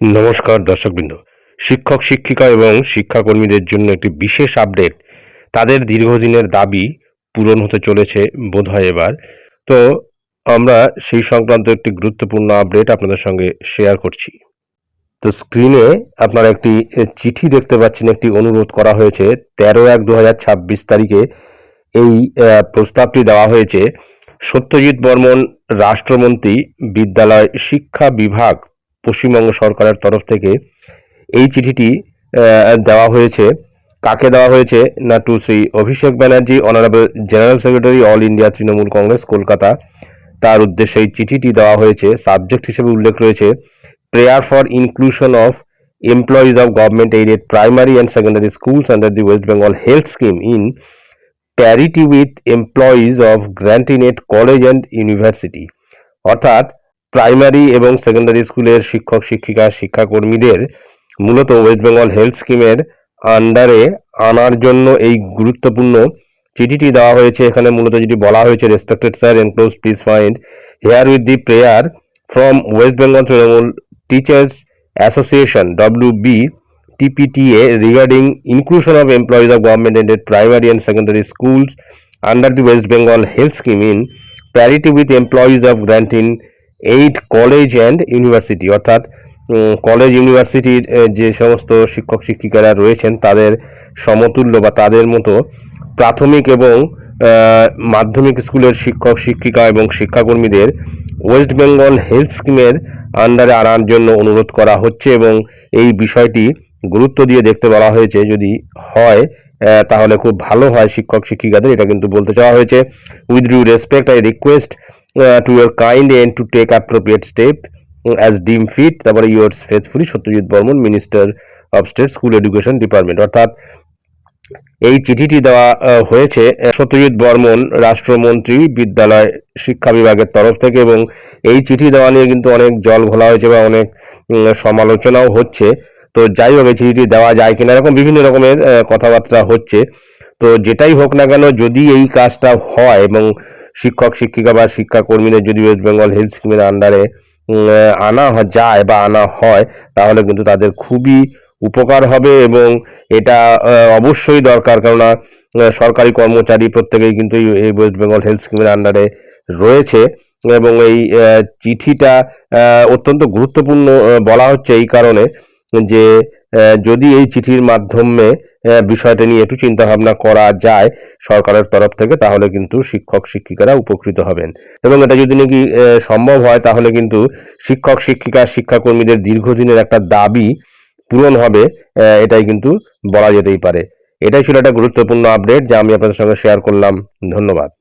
নমস্কার, দর্শকবৃন্দ। শিক্ষক, শিক্ষিকা এবং শিক্ষাকর্মীদের জন্য একটি বিশেষ আপডেট। তাদের দীর্ঘদিনের দাবি পূরণ হতে চলেছে বোধহয় এবার। তো আমরা সেই সংক্রান্ত একটি গুরুত্বপূর্ণ আপডেট আপনাদের সঙ্গে শেয়ার করছি। তো স্ক্রিনে আপনারা একটি চিঠি দেখতে পাচ্ছেন, একটি অনুরোধ করা হয়েছে। তেরো এক দু তারিখে এই প্রস্তাবটি দেওয়া হয়েছে। সত্যজিৎ বর্মন, রাষ্ট্রমন্ত্রী, বিদ্যালয় শিক্ষা বিভাগ পশ্চিমবঙ্গ সরকারের তরফ থেকে এই চিঠিটি দেওয়া হয়েছে। কাকে দেওয়া হয়েছে? না to Shri Abhishek Banerjee honourable general secretary all India Trinamool Congress Kolkata তার উদ্দেশ্যে এই চিঠিটি দেওয়া হয়েছে। সাবজেক্ট হিসেবে উল্লেখ রয়েছে prayer for inclusion of employees of government aided primary and secondary schools under the West Bengal health scheme in parity with employees of grant in aid college and university অর্থাৎ প্রাইমারি এবং secondary স্কুলের শিক্ষক, শিক্ষিকা, শিক্ষাকর্মীদের মূলত West Bengal health স্কিমের আন্ডারে আনার জন্য এই গুরুত্বপূর্ণ চিঠিটি দেওয়া হয়েছে। এখানে মূলত যেটি বলা হয়েছে respected sir enclose please find herewith the prayer from West Bengal Trinamool teachers association W B TPTA regarding inclusion of employees of government aided primary and secondary schools under the West Bengal health scheme in parity employees of of granting aid college and university, অর্থাৎ college, ইউনিভার্সিটির যে সমস্ত শিক্ষক, শিক্ষিকারা রয়েছেন, তাদের সমতুল্য বা তাদের মতো প্রাথমিক এবং মাধ্যমিক স্কুলের শিক্ষক, শিক্ষিকা এবং শিক্ষাকর্মীদের ওয়েস্ট বেঙ্গল হেলথ স্কিমের আন্ডারে আনার জন্য অনুরোধ করা হচ্ছে এবং এই বিষয়টি গুরুত্ব দিয়ে দেখতে বলা হয়েছে। যদি হয় তাহলে খুব ভালো হয় শিক্ষক, শিক্ষিকাদের, এটা কিন্তু বলতে চাওয়া হয়েছে। With due respect I request to your kind and to take appropriate step as deem fit তারপরে yours faithfully Satyajit Barman minister of state school education department অর্থাৎ এই চিঠিটি দেওয়া আহ, হয়েছে সত্যজিৎ বর্মন রাষ্ট্রমন্ত্রী বিদ্যালয় শিক্ষা বিভাগের তরফ থেকে এবং এই চিঠি দেওয়া নিয়ে কিন্তু অনেক জল ঘোলা হয়েছে বা অনেক সমালোচনাও হচ্ছে। তো যাই হোক এই চিঠিটি দেওয়া যায় কিনা এরকম বিভিন্ন রকমের আহ, কথাবার্তা হচ্ছে। তো যেটাই হোক না কেন যদি এই কাজটা হয় এবং শিক্ষক, শিক্ষিকা বা শিক্ষাকর্মীদের যদি ওয়েস্ট বেঙ্গল হেলথ স্কিমের আন্ডারে আনা যায় বা আনা হয়, তাহলে কিন্তু তাদের খুবই উপকার হবে এবং এটা অবশ্যই দরকার। কেননা সরকারি কর্মচারী প্রত্যেকেই কিন্তু এই ওয়েস্ট বেঙ্গল হেলথ স্কিমের আন্ডারে রয়েছে এবং এই চিঠিটা অত্যন্ত গুরুত্বপূর্ণ বলা হচ্ছে এই কারণে যে যদি এই চিঠির মাধ্যমে বিষয়টা নিয়ে একটু চিন্তা ভাবনা করা যায় সরকারের তরফ থেকে, তাহলে কিন্তু শিক্ষক শিক্ষিকারা উপকৃত হবেন। এবং এটা যদি নাকি সম্ভব হয়, তাহলে কিন্তু শিক্ষক শিক্ষিকা, শিক্ষাকর্মীদের দীর্ঘদিনের একটা দাবি পূরণ হবে এটাই কিন্তু বলা যেতেই পারে। এটাই ছিল একটা গুরুত্বপূর্ণ আপডেট যা আমি আপনাদের সঙ্গে শেয়ার করলাম। ধন্যবাদ।